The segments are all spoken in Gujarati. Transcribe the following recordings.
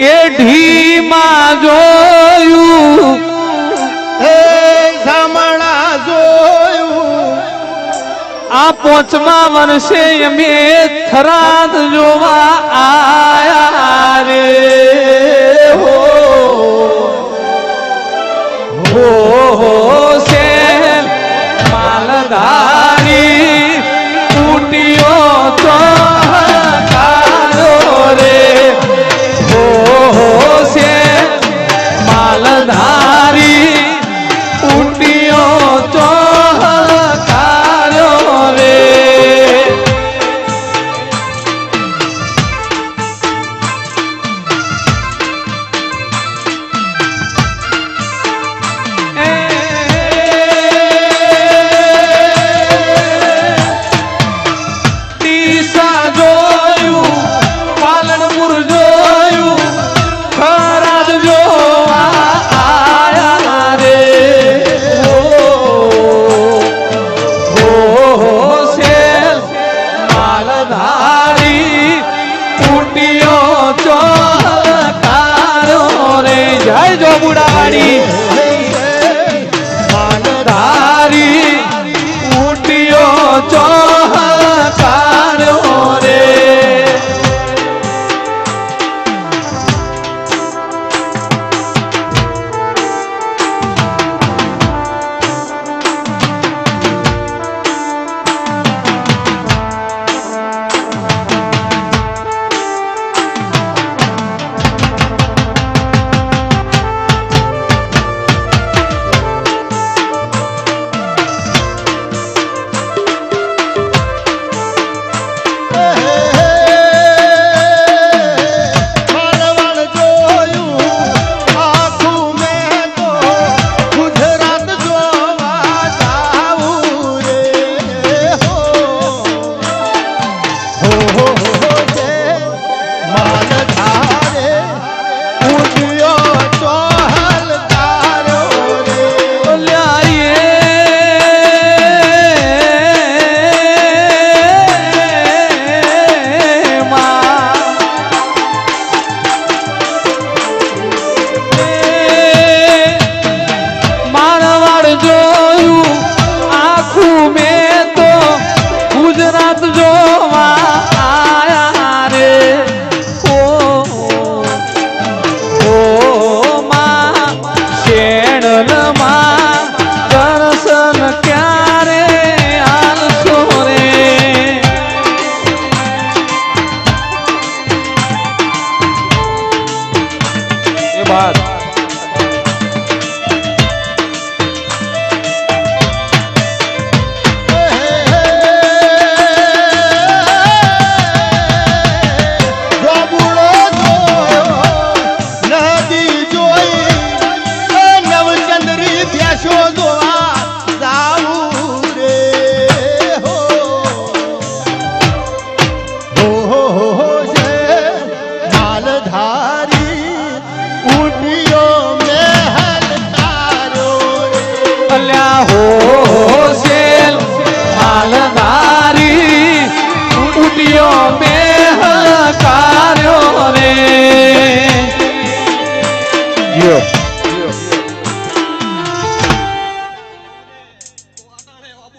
એ ઢીમાં જોયું. હે સામણા જોયું. આ પોચમાં વર્ષે અમે થરાદ જોવા આયા. ચો કારો રે. જય જોબુડાવાડી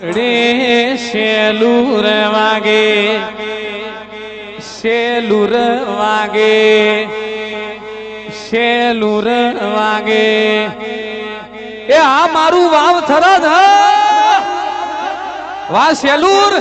રે શેલુર વાગે શેલુર વાગે શેલુર વાગે. એ આ મારું વાવ થરદ વાહ શેલુર.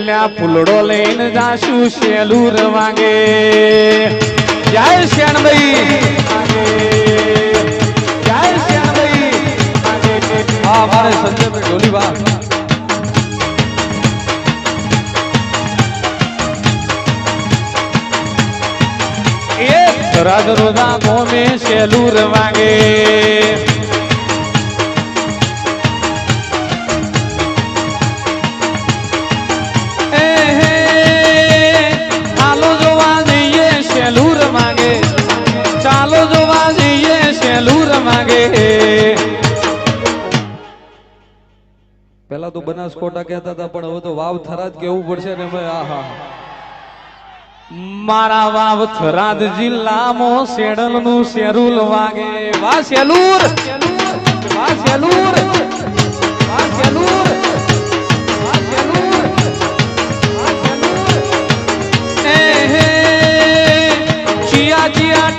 ભલ્યા ફૂલડો લઈને જાશું શેલુર વાગે. જય શ્યાણભાઈ હા, મારે સંજયભાઈ ઢોલીવા રાજ રોજા ગોમે શેલુર વાગે. તો બનાસકોટા કહેતા હતા, પણ હવે તો વાવ થરાદ કેવું પડશે ને ભાઈ આહા. મારા વાવ થરાદ જિલ્લામાં સેડલનું શેરુલ વાગે. વા સેલુર વા સેલુર વા હે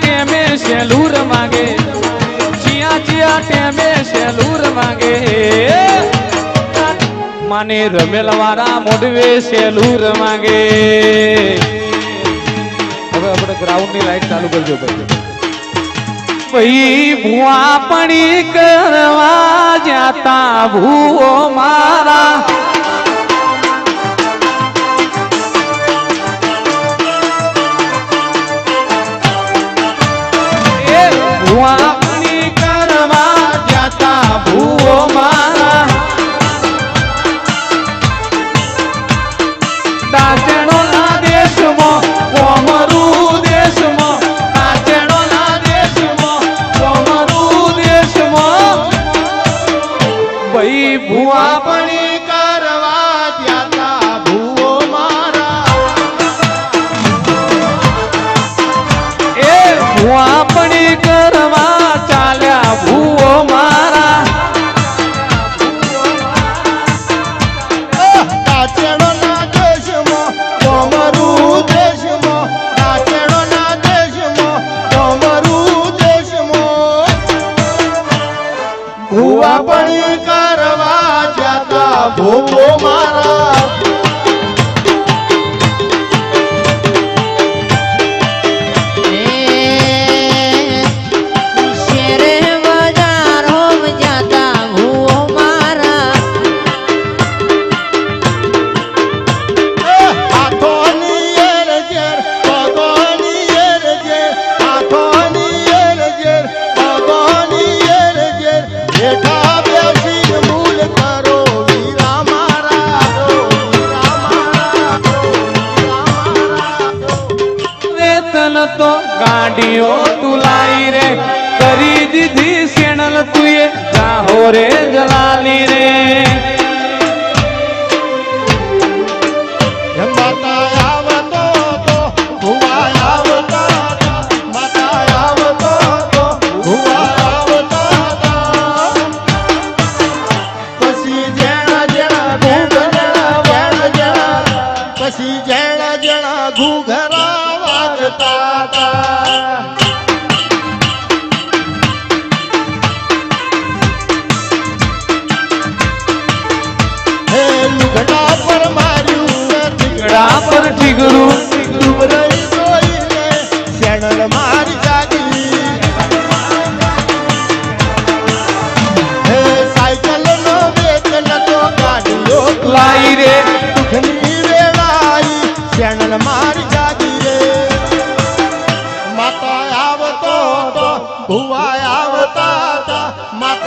ટેમે સેલુર માગે ચિયા ચિયા ટેમે સેલુર માગે માને રમેલ વાળા મોડવે સેલુર માગે. હવે આપણે ગ્રાઉન્ડની લાઈટ ચાલુ કરજો ભાઈ ભાઈ, ભૂવા પડી કરવા જતા ભૂઓ મારા. ગાડીઓ તુલાઈ રે. કરી દીધી સેણલ તુએ. જાહો રે જલાલી. પછી જણા જણા ઘૂઘરા વાગતા હતા લુગડા પર માર્યું ગળા પર ઠીકરું ડુબરાઈ જોઈને શેણલ મારી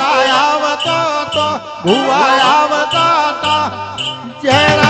માતા આવતા તો ભુવા આવતા હતા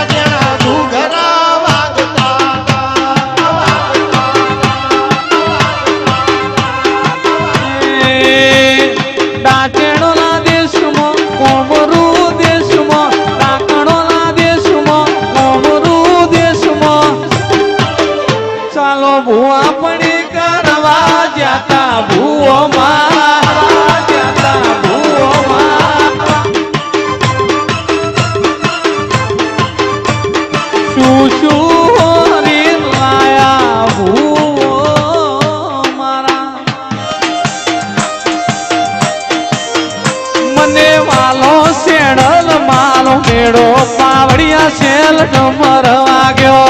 શેલ ડમર વાગ્યો.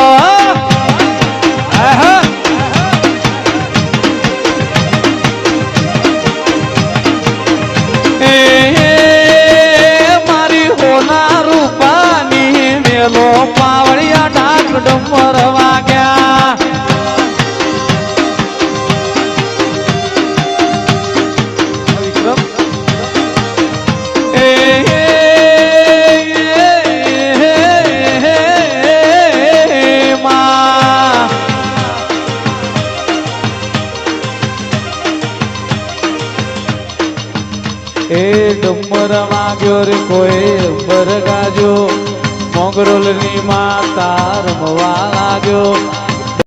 એ મારી હોના રૂપાની મેલો પાવડિયા માતા રમવા લાગ્યો.